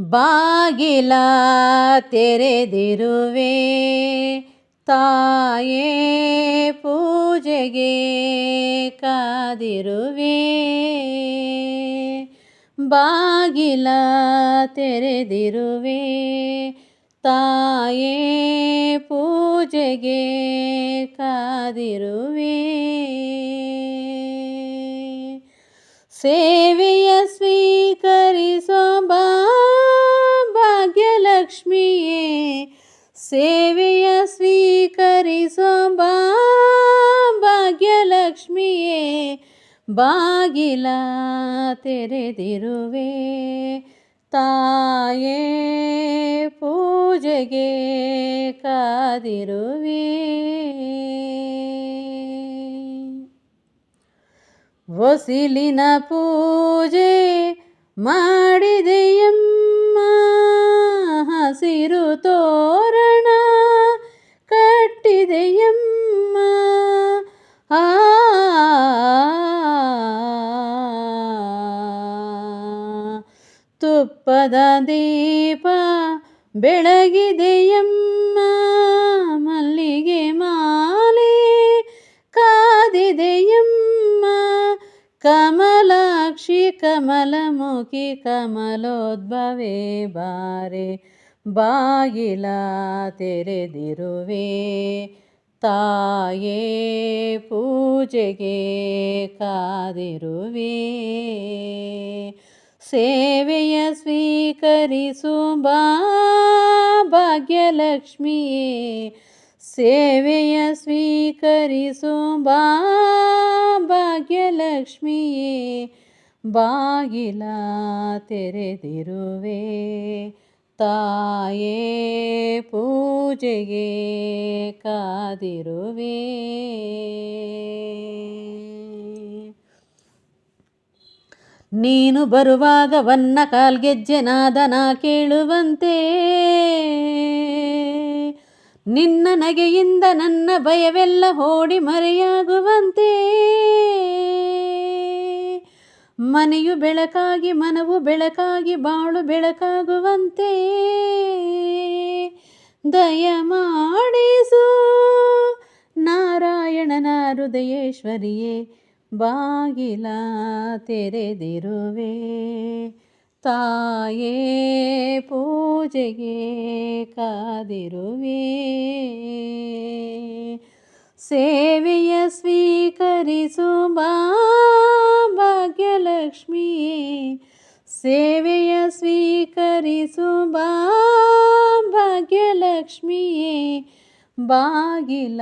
ಬಾಗಿಲ ತೆರೆದಿರುವೆ. ತಾಯೇ ಪೂಜೆಗೆ ಕಾದಿರುವೆ. ಬಾಗಿಲ ತೆರೆದಿರುವೆ. ತಾಯೇ ಪೂಜೆಗೆ ಕಾದಿರುವೆ. ಸೇವೆಯ ಸ್ವೀಕರಿಸೋ ಭಾಗ್ಯಲಕ್ಷ್ಮಿಯೇ ಬಾಗಿಲ ತೆರೆದಿರುವೆ. ತಾಯೇ ಪೂಜೆಗೆ ಕಾದಿರುವೆ. ಒಸಿಲಿನ ಪೂಜೆ ಮಾಡಿದೆಯಮ್ಮ ತುಪ್ಪದ ದೀಪ ಬೆಳಗಿದೆಯಮ್ಮ ಮಲ್ಲಿಗೆ ಮಾಲೆ ಕಾದಿದೆಯಮ್ಮ ಕಮಲಾಕ್ಷಿ ಕಮಲಮುಖಿ ಕಮಲೋದ್ಭವೇ ಬಾರೆ ಬಾಗಿಲ ತೆರೆದಿರುವೆ ತಾಯೇ ಪೂಜೆಗೆ ಕಾದಿರುವೆ ಸೇವೆಯ ಸ್ವೀಕರಿಸು ಬಾ ಭಾಗ್ಯಲಕ್ಷ್ಮಿಯೇ. ಸೇವೆಯ ಸ್ವೀಕರಿಸು ಬಾ ಭಾಗ್ಯಲಕ್ಷ್ಮಿಯೇ. ಬಾಗಿಲ ತೆರೆದಿರುವೆ ತಾಯೇ ಪೂಜೆಗೆ ಕಾದಿರುವೆ. ನೀನು ಬರುವಾಗ ವನ್ನ ಕಾಲ್ಗೆಜ್ಜೆ ನಾದನ ಕೇಳುವಂತೆ. ನಿನ್ನ ನಗೆಯಿಂದ ನನ್ನ ಭಯವೆಲ್ಲ ಓಡಿ ಮರೆಯಾಗುವಂತೆ. ಮನೆಯು ಬೆಳಕಾಗಿ, ಮನವು ಬೆಳಕಾಗಿ, ಬಾಳು ಬೆಳಕಾಗುವಂತೆ. ದಯ ಮಾಡಿಸು ನಾರಾಯಣನ ಹೃದಯೇಶ್ವರಿಯೇ ಬಾಗಿಲ ತೆರೆದಿರುವೆ. ತಾಯೇ ಪೂಜೆಗೆ ಕಾದಿರುವೆ. ಸೇವೆಯ ಸ್ವೀಕರಿಸು ಭಾಗ್ಯಲಕ್ಷ್ಮಿಯೇ ಸೇವೆಯ ಸ್ವೀಕರಿಸು ಭಾಗ್ಯಲಕ್ಷ್ಮಿಯೇ ಬಾಗಿಲ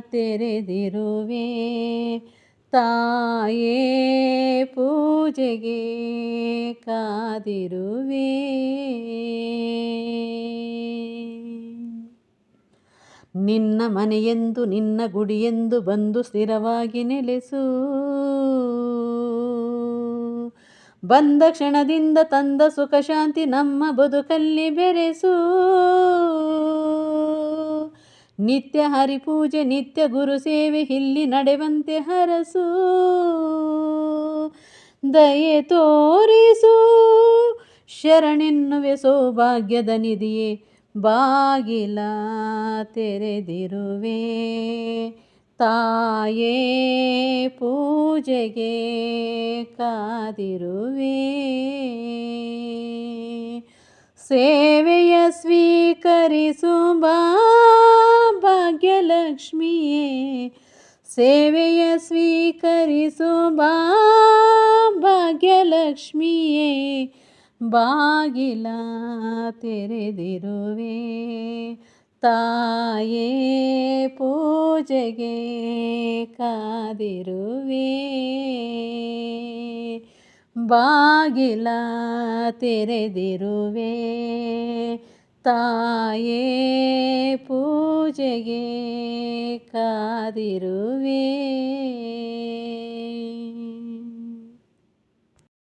ತೆರೆದಿರುವೆ. ತಾಯೇ, ಪೂಜೆಗೆ ಕಾದಿರುವೆ. ನಿನ್ನ ಮನೆಯೆಂದು, ನಿನ್ನ ಗುಡಿಯೆಂದು ಬಂದು ಸ್ಥಿರವಾಗಿ ನೆಲೆಸು. ಬಂದ ಕ್ಷಣದಿಂದ ತಂದ ಸುಖ ಶಾಂತಿ ನಮ್ಮ ಬದುಕಲ್ಲಿ ಬೆರೆಸು. ನಿತ್ಯ ಹರಿಪೂಜೆ, ನಿತ್ಯ ಗುರು ಸೇವೆ, ಇಲ್ಲಿ ನಡೆವಂತೆ ಹರಸು. ದಯೆ ತೋರಿಸು. ಶರಣೆನ್ನುವೆ ಸೌಭಾಗ್ಯದ ನಿಧಿಯೇ, ಬಾಗಿಲ ತೆರೆದಿರುವೆ. ತಾಯೇ, ಪೂಜೆಗೆ ಕಾದಿರುವೆ. ಸೇವೆಯ ಸ್ವೀಕರಿಸು ಬಾ ಭಾಗ್ಯಲಕ್ಷ್ಮಿಯೇ ಸೇವೆಯ ಸ್ವೀಕರಿಸು ಬಾ ಭಾಗ್ಯಲಕ್ಷ್ಮಿಯೇ ಬಾಗಿಲ ತೆರೆದಿರುವೆ. ತಾಯೇ ಪೂಜೆಗೆ ಕಾದಿರುವೆ. ಬಾಗಿಲ ತೆರೆದಿರುವೆ. ತಾಯೇ ಪೂಜೆಗೆ ಕಾದಿರುವೆ